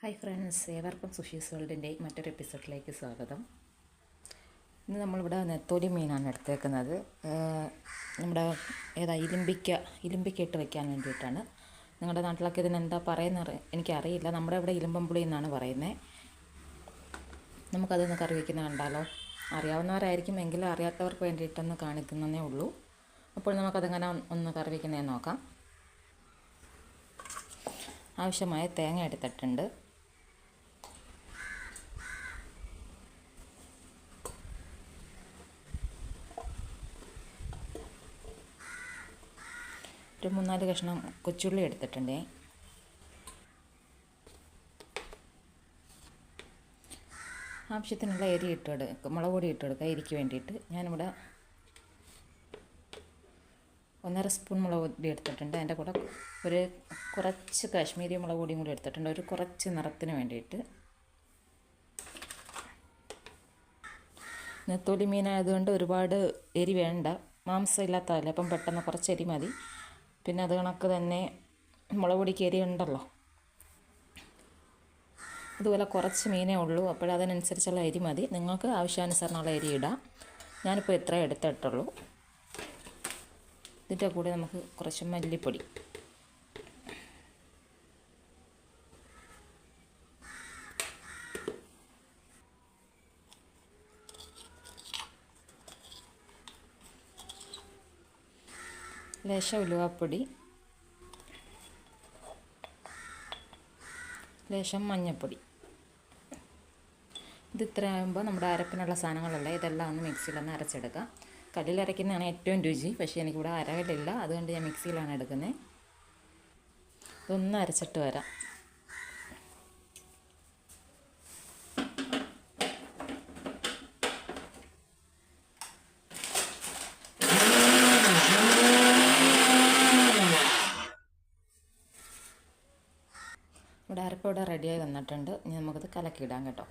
Hi friends ഏവർക്കും സുഷീസ് വേൾഡിന്റെ മറ്റൊരു എപ്പിസോഡിലേക്ക് സ്വാഗതം. ഇന്ന് നമ്മളിവിടെ നെത്തോലി മീനാണ് എടുത്തേക്കുന്നത്. നമ്മുടെ ഏതാ ഇലിമ്പിക്ക ഇലിമ്പിക്ക ഇട്ട് വെക്കാൻ വേണ്ടിയിട്ടാണ്. നിങ്ങളുടെ നാട്ടിലൊക്കെ ഇതിനെന്താ പറയുന്ന എനിക്കറിയില്ല. നമ്മുടെ ഇവിടെ ഇലുമ്പമ്പുളി എന്നാണ് പറയുന്നത്. നമുക്കതൊന്ന് കറി വയ്ക്കുന്ന കണ്ടാലോ? അറിയാവുന്നവരായിരിക്കും എങ്കിലും അറിയാത്തവർക്ക് വേണ്ടിയിട്ടൊന്ന് കാണിക്കുന്നതേ ഉള്ളൂ. അപ്പോൾ നമുക്കതെങ്ങനെ ഒന്ന് കറി വയ്ക്കുന്നതെന്ന് നോക്കാം. ആവശ്യമായ തേങ്ങ എടുത്തിട്ടുണ്ട്. ഒരു മൂന്നാൽ കഷ്ണം കൊച്ചുള്ളി എടുത്തിട്ടുണ്ടേ. ആവശ്യത്തിനുള്ള എരി ഇട്ടെടുക്കുക മുളക് പൊടി ഇട്ടെടുക്കുക എരിക്ക് വേണ്ടിയിട്ട്. ഞാനിവിടെ ഒന്നര സ്പൂൺ മുളക് പൊടി എടുത്തിട്ടുണ്ട്. അതിന്റെ കൂടെ ഒരു കുറച്ച് കാശ്മീരി മുളക് പൊടിയും കൂടി എടുത്തിട്ടുണ്ട്. ഒരു കുറച്ച് നിറത്തിന് വേണ്ടിയിട്ട്. നെത്തോലി മീനായതുകൊണ്ട് ഒരുപാട് എരി വേണ്ട. മാംസം ഇല്ലാത്തതല്ലേ അപ്പം പെട്ടെന്ന് കുറച്ച് എരി മതി. പിന്നെ അത് കണക്ക് തന്നെ മുളക് പൊടിക്ക് ഉണ്ടല്ലോ അതുപോലെ കുറച്ച് മീനേ ഉള്ളൂ. അപ്പോൾ അതിനനുസരിച്ചുള്ള എരി മതി. നിങ്ങൾക്ക് ആവശ്യാനുസരണമുള്ള എരി ഇടാം. ഞാനിപ്പോൾ ഇത്ര എടുത്തിട്ടുള്ളൂ. ഇതിന്റെ കൂടെ നമുക്ക് കുറച്ച് മല്ലിപ്പൊടി. ലേശം ഉലുവാപ്പൊടി. ലേശം മഞ്ഞൾപ്പൊടി ഇത് ഇത്ര ആകുമ്പോൾ നമ്മുടെ അരപ്പിനുള്ള സാധനങ്ങളല്ല ഇതെല്ലാം ഒന്ന് മിക്സിയിലൊന്ന് അരച്ചെടുക്കാം. കല്ലിൽ അരയ്ക്കുന്നതാണ് ഏറ്റവും രുചി. പക്ഷേ എനിക്കിവിടെ അരകലില്ല അതുകൊണ്ട് ഞാൻ മിക്സിയിലാണ് എടുക്കുന്നത് ഇതൊന്ന് അരച്ചിട്ട് വരാം. ഇവിടെ അരപ്പ് ഇവിടെ റെഡിയായി വന്നിട്ടുണ്ട്. ഇനി നമുക്കത് കലക്കിയിടാം കേട്ടോ.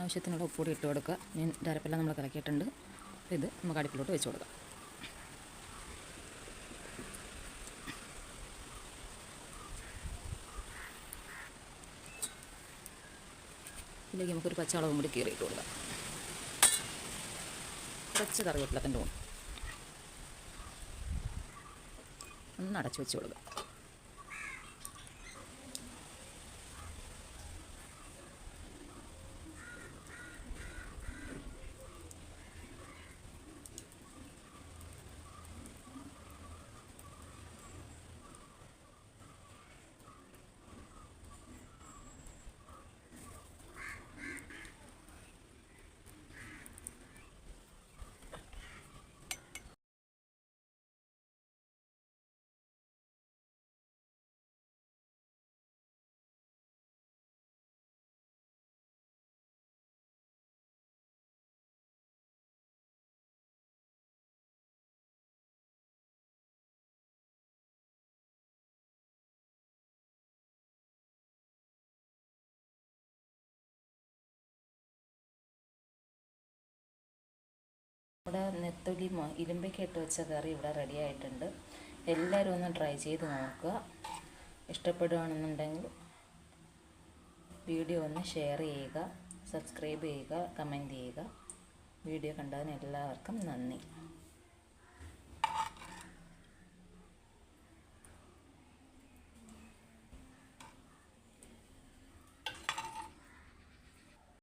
ആവശ്യത്തിനുള്ള ഉപ്പുകൂടി ഇട്ട് കൊടുക്കുക. മീൻ അരപ്പെല്ലാം നമ്മൾ കലക്കിയിട്ടുണ്ട്. ഇത് നമുക്ക് അടുപ്പിലോട്ട് വെച്ച് കൊടുക്കാം. ഇതിലേക്ക് നമുക്കൊരു പച്ചമുളകും കൂടി കീറിയിട്ട് കൊടുക്കാം. കുറച്ച് കറിവേപ്പിലത്തിന്റെ ഒന്ന് അടച്ചു വെച്ച് കൊടുക്കാം. നമ്മുടെ നെത്തൊലി ഇരുമ്പയ്ക്കിട്ട് വെച്ച കറി ഇവിടെ റെഡി ആയിട്ടുണ്ട്. എല്ലാവരും ഒന്ന് ട്രൈ ചെയ്ത് നോക്കുക. ഇഷ്ടപ്പെടുകയാണെന്നുണ്ടെങ്കിൽ വീഡിയോ ഒന്ന് ഷെയർ ചെയ്യുക സബ്സ്ക്രൈബ് ചെയ്യുക കമന്റ് ചെയ്യുക. വീഡിയോ കണ്ടതിന് എല്ലാവർക്കും നന്ദി.